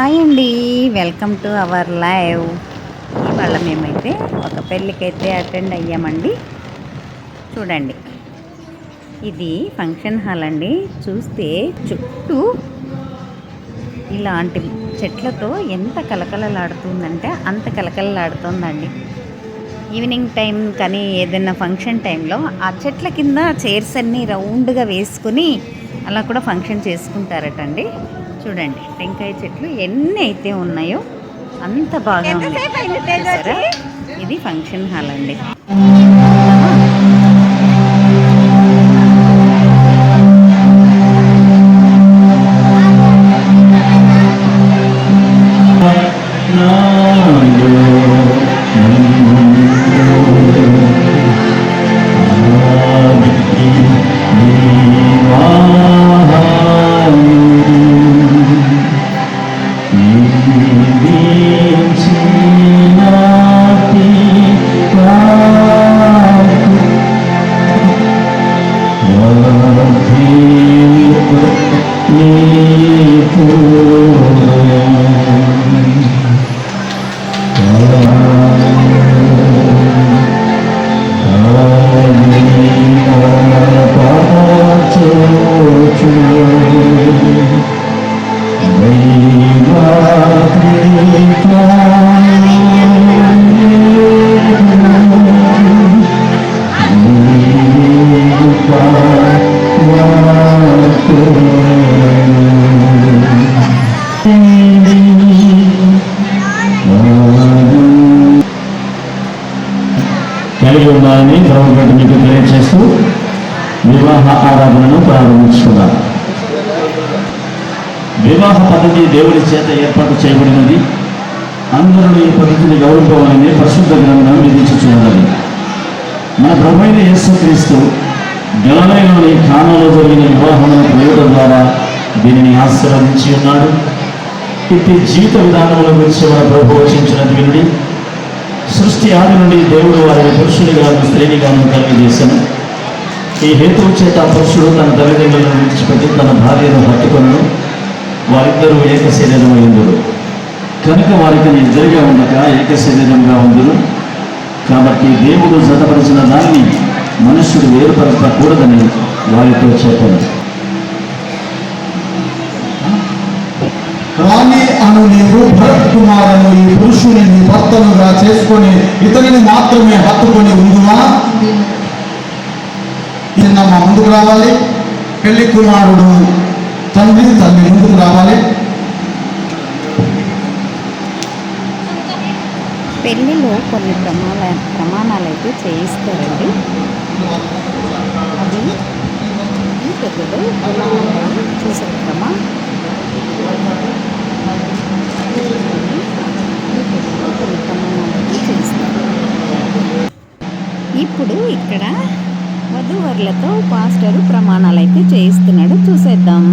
Hi అండి. Welcome to our live. ఇవాళ మేమైతే ఒక పెళ్ళికైతే అటెండ్ అయ్యామండి. చూడండి. ఇది ఫంక్షన్ హాల్ అండి. చూస్తే చుట్టూ ఇలాంటి చెట్లతో ఎంత కలకలలాడుతుందంటే అంత కలకలలాడుతుందండి ఈవినింగ్ టైం కానీ ఏదైనా ఫంక్షన్ టైంలో ఆ చెట్ల కింద చైర్స్ అన్నీ రౌండ్గా వేసుకుని అలా కూడా ఫంక్షన్ చేసుకుంటారటండి. చూడండి టెంకాయ చెట్లు ఎన్ని అయితే ఉన్నాయో అంత బాగా ఉంది? ఇది ఫంక్షన్ హాల్ అండి. ఉండాలని ఉన్నారని ప్రభు మీకు తెలియజేస్తూ వివాహ ఆరాధనను ప్రారంభించుకున్నారు వివాహ పద్ధతి దేవుడి చేత ఏర్పాటు చేయబడినది. అందరూ ఈ పద్ధతిని గౌరవమని పరిశుద్ధ గ్రంథం చూడాలి మన ప్రభు అయిన యేసుక్రీస్తు గలనైలోని కానంలో జరిగిన వివాహమును ప్రయోగం ద్వారా దీనిని ఆశీర్వదించి ఉన్నాడు. ఇట్టి జీవిత విధానముల గురించి మన ప్రభు వచించిన వినుడి సృష్టి ఆది నుండి దేవుడు వారిని పురుషునిగాను స్త్రీనిగాను కలిగజేశాను ఈ హేతువు చేత పురుషుడు తన తల్లిదండ్రులను విడిచిపెట్టి తన భార్యను హత్తుకొను వారిద్దరూ ఏక శరీరం అయిందురు కనుక వారికి ఇద్దరిగా ఉండక ఏక శరీరంగా ఉందురు కాబట్టి దేవుడు జతపరిచిన దాన్ని మనుష్యుడు వేరుపరచకూడదని వారితో చెప్పాను. రాణి అను నీవు భరత్ కుమారును ఈ పురుషుని నీ భర్తనుగా చేసుకొని ఇతనిని మాత్రమే హత్తుకొని ఉండువా నిన్న మా ముందుకు రావాలి. పెళ్ళి కుమారుడు తండ్రి తల్లి ముందుకు రావాలి. పెళ్ళిలో కొన్ని ప్రమాణ ప్రమాణాలు అయితే చేయిస్తారండి. అది ఈ పెద్దలు చూసేద్దామా కొన్ని ప్రమాణాలు అయితే చేయిస్తారు ఇప్పుడు ఇక్కడ వధూవరులతో పాస్టరు ప్రమాణాలు అయితే చేయిస్తున్నాడు. చూసేద్దాం.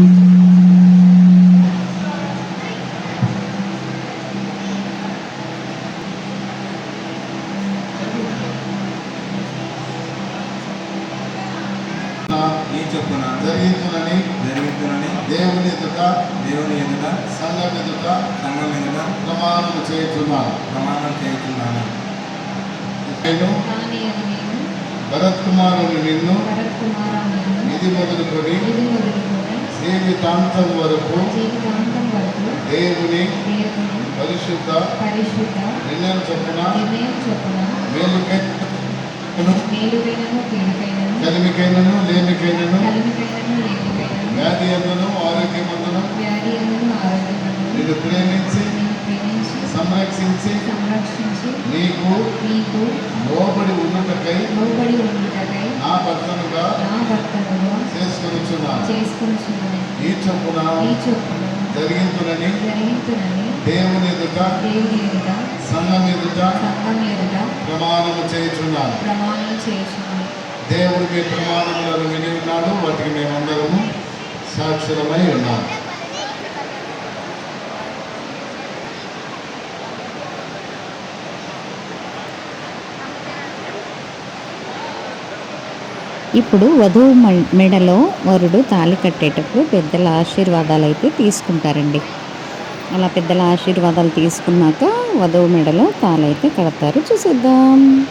చొప్పున జరిగించునని జరుగుతున్నని దేవుని ఎదుట దేవుని ఎదుట. సంఘం ఎదుట సంఘం ఎదుట. ప్రమాణము చేస్తున్నాను ప్రమాణం చేస్తున్నాను నేను భరత్ కుమారుని నిన్ను ఇది మొదలుకొని జీవితాంతం వరకు దేవుని దేవుని పరిశుద్ధ పరిశుద్ధ నిర్ణయం చొప్పున నిర్ణయం కీడుకైనను కలిమికైనను లేమికైనను కలిమికైనను లేనికైనను వ్యాధి అందును నిన్ను ప్రేమించి నేను ప్రేమించి సంరక్షించి నీకు లోబడి ఉన్నటకై నా భర్తనుగా నా భర్తనుగా చేసుకొనుచున్నాను. చేసుకొనిచున్నది ఈ చొప్పున ఎదుట దేవుని ఎదుట సంఘం ఎదుట సంఘం ఎదుట ప్రమాణము చేయుచున్నాను. ప్రమాణం చేయుచున్నది దేవుడు మీ ప్రమాణములను విని ఉన్నాడు వాటికి మేమందరము సాక్షులమై ఉన్నాము ఇప్పుడు వధువు మెడలో వరుడు తాళి కట్టేటప్పుడు పెద్దల ఆశీర్వాదాలు అయితే తీసుకుంటారండి. అలా పెద్దల ఆశీర్వాదాలు తీసుకున్నాక వధువు మెడలో తాళైతే కడతారు. చూసేద్దాం.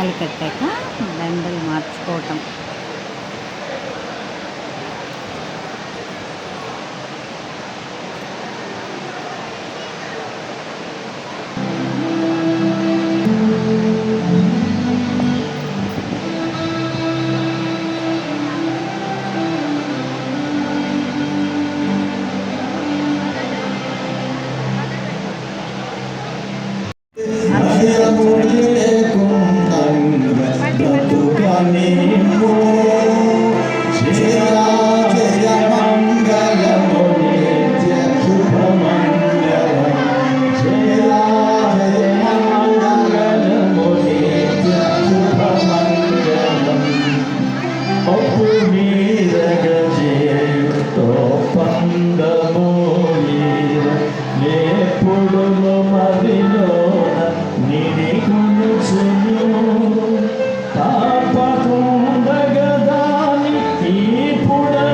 తాళి కట్టాక దండలు మార్చుకోవటం. கூட